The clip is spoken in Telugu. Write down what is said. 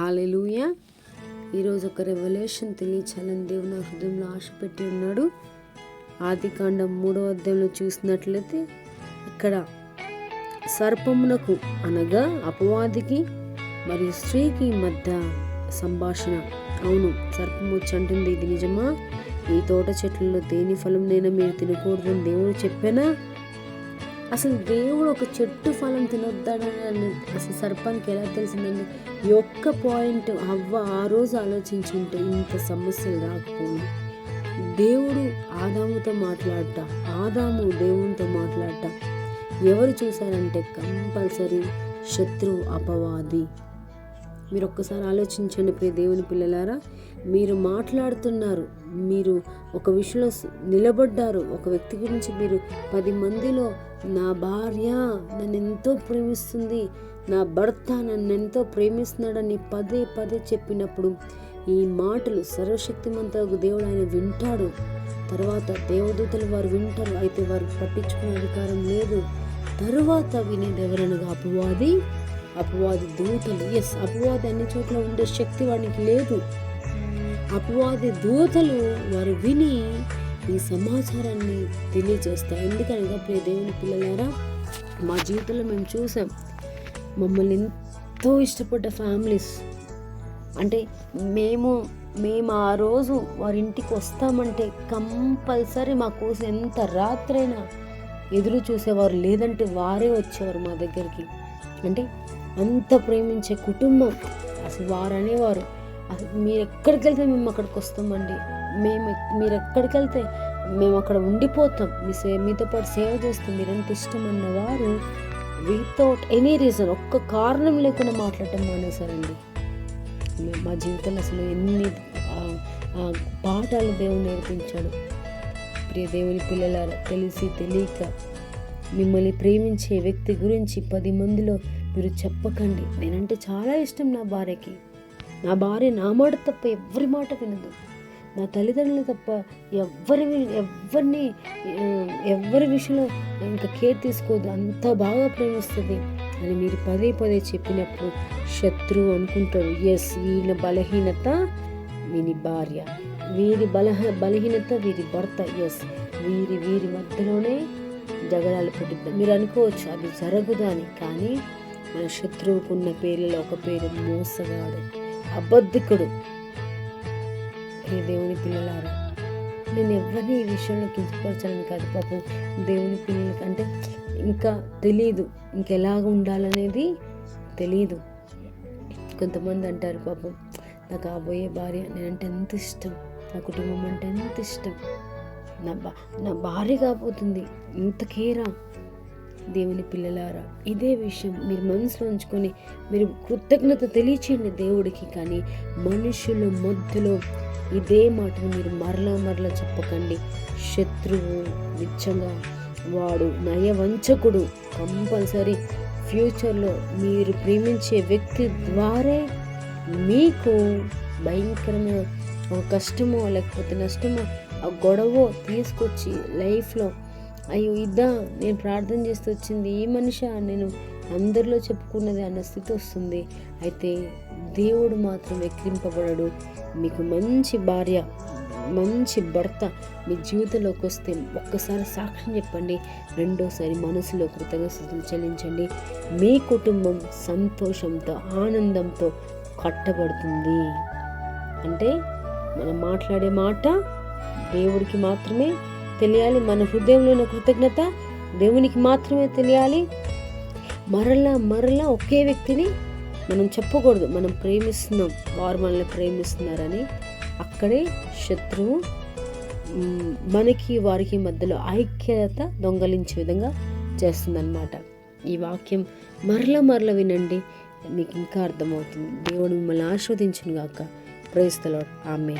హాలెలూయ ఈరోజు ఒక రెవల్యూషన్ తెలియచాలని దేవుని హృదయంలో ఆశ పెట్టి ఉన్నాడు. ఆది కాండం మూడో అధ్యాయంలో చూసినట్లయితే ఇక్కడ సర్పమునకు అనగా అపవాదికి మరియు స్త్రీకి మధ్య సంభాషణ. అవును సర్పం వచ్చి అంటుంది ఇది నిజమా? ఈ తోట చెట్లలో దేని ఫలం నేను మీరు తినకూడదని దేవుడు చెప్పానా? అసలు దేవుడు ఒక చెట్టు ఫలం తినొద్దాడని అసలు సర్పానికి ఎలా తెలిసిందండి? ఈ ఒక్క పాయింట్ అవ్వ ఆ రోజు ఆలోచించుంటే ఇంత సమస్యలు రాకపోయి దేవుడు ఆదాముతో మాట్లాడట ఆదాము దేవునితో మాట్లాడట ఎవరు చూశారంటే కంపల్సరీ శత్రువు అపవాది. మీరు ఒక్కసారి ఆలోచించండి ప్రియ దేవుని పిల్లలారా మీరు మాట్లాడుతున్నారు మీరు ఒక విషయంలో నిలబడ్డారు. ఒక వ్యక్తి గురించి మీరు పది మందిలో నా భార్య నన్ను ఎంతో ప్రేమిస్తుంది నా భర్త నన్ను ఎంతో ప్రేమిస్తున్నాడని పదే పదే చెప్పినప్పుడు ఈ మాటలు సర్వశక్తిమంతకు దేవుడు ఆయన వింటాడు. తర్వాత దేవదూతలు వారు వింటారు. అయితే వారు పట్టించుకునే అధికారం లేదు. తరువాత వినేది ఎవరనగా అపవాది? అపవాది దూతలు. ఎస్ అపవాది అన్ని చోట్ల ఉండే శక్తి వాడికి లేదు. అపవాది దూతలు వారు విని ఈ సమాచారాన్ని తెలియజేస్తాయి ఎందుకనగా ప్రియ దేవుని పిల్లలారా మా జీవితంలో మేము చూసాం మమ్మల్ని ఎంతో ఇష్టపడ్డ ఫ్యామిలీస్. అంటే మేము మేము ఆ రోజు వారి ఇంటికి వస్తామంటే కంపల్సరీ మా కోసం ఎంత రాత్రైనా ఎదురు చూసేవారు లేదంటే వారే వచ్చేవారు మా దగ్గరికి. అంటే అంత ప్రేమించే కుటుంబం అసలు వారు అనేవారు. అసలు మీరు ఎక్కడికి వెళ్తే మేము అక్కడికి వస్తామండి. మేము మీరు ఎక్కడికి వెళ్తే మేము అక్కడ ఉండిపోతాం. మీ సే మీతో పాటు సేవ చేస్తాం మీరంటే ఇష్టం అన్నవారు వితౌట్ ఎనీ రీజన్ ఒక్క కారణం లేకుండా మాట్లాడటం మానేశారండి. మా జీవితంలో అసలు ఎన్ని పాఠాలు దేవుడు నేర్పించాడు. ప్రియ దేవుని పిల్లల తెలిసి తెలియక మిమ్మల్ని ప్రేమించే వ్యక్తి గురించి పది మందిలో మీరు చెప్పకండి. నేనంటే చాలా ఇష్టం నా భార్యకి. నా భార్య నా మాట తప్ప ఎవరి మాట వినదు. నా తల్లిదండ్రులు తప్ప ఎవరి ఎవరిని ఎవరి విషయంలో ఇంకా కేర్ తీసుకోదు. అంత బాగా ప్రేమిస్తుంది అని మీరు పదే పదే చెప్పినప్పుడు శత్రువు అనుకుంటారు ఎస్ వీళ్ళ బలహీనత వీని భార్య. వీరి బలహ బలహీనత వీరి భర్త. ఎస్ వీరి వీరి మధ్యలోనే జగడాలు పుట్టిద్దాం. మీరు అనుకోవచ్చు అది జరగదు అని కానీ మన శత్రువుకున్న పేర్లలో ఒక పేరు మోసగాడు. అబద్ధికుడు. ఏ దేవుని పిల్లలారా నేను ఎవరిని ఈ విషయంలో కించపరచాలని కాదు పాపం దేవుని పిల్లలకి అంటే ఇంకా తెలియదు ఇంకెలాగ ఉండాలనేది తెలియదు కొంతమంది అంటారు పాపం నాకు కాబోయే భార్య నేనంటే ఎంత ఇష్టం. నా కుటుంబం అంటే ఎంత ఇష్టం. నా బా నా భార్య కాబోతుంది ఇంత కేరా. దేవుని పిల్లలారా ఇదే విషయం మీరు మనసులో ఉంచుకొని మీరు కృతజ్ఞత తెలియచేయండి దేవుడికి కానీ మనుషుల మధ్యలో ఇదే మాటను మీరు మరలా మరలా చెప్పకండి. శత్రువు నిజంగా వాడు నయవంచకుడు కంపల్సరీ ఫ్యూచర్లో మీరు ప్రేమించే వ్యక్తి ద్వారా మీకు భయంకరమైన కష్టమో లేకపోతే నష్టమో ఆ గొడవ తీసుకొచ్చి లైఫ్లో అయ్యో ఇద్దా నేను ప్రార్థన చేస్తూ వచ్చింది. ఈ మనిషి నేను అందరిలో చెప్పుకున్నది అన్న స్థితి వస్తుంది. అయితే దేవుడు మాత్రం ఎక్కింపబడడు. మీకు మంచి భార్య మంచి భర్త మీ జీవితంలోకి వస్తే ఒక్కసారి సాక్ష్యం చెప్పండి. రెండోసారి మనసులో కృతజ్ఞతలు చెల్లించండి. మీ కుటుంబం సంతోషంతో ఆనందంతో కట్టబడుతుంది. అంటే మనం మాట్లాడే మాట దేవుడికి మాత్రమే తెలియాలి. మన హృదయంలో ఉన్న కృతజ్ఞత దేవునికి మాత్రమే తెలియాలి. మరలా మరలా ఒకే వ్యక్తిని మనం చెప్పకూడదు. మనం ప్రేమిస్తున్నాం. వారు మనల్ని ప్రేమిస్తున్నారని. అక్కడే శత్రువు మనకి వారికి మధ్యలో ఐక్యత దొంగలించే విధంగా చేస్తుందన్నమాట. ఈ వాక్యం మరలా మరల వినండి. మీకు ఇంకా అర్థమవుతుంది. దేవుడు మిమ్మల్ని ఆస్వాదించును గాక ప్రేస్తలో ఆమె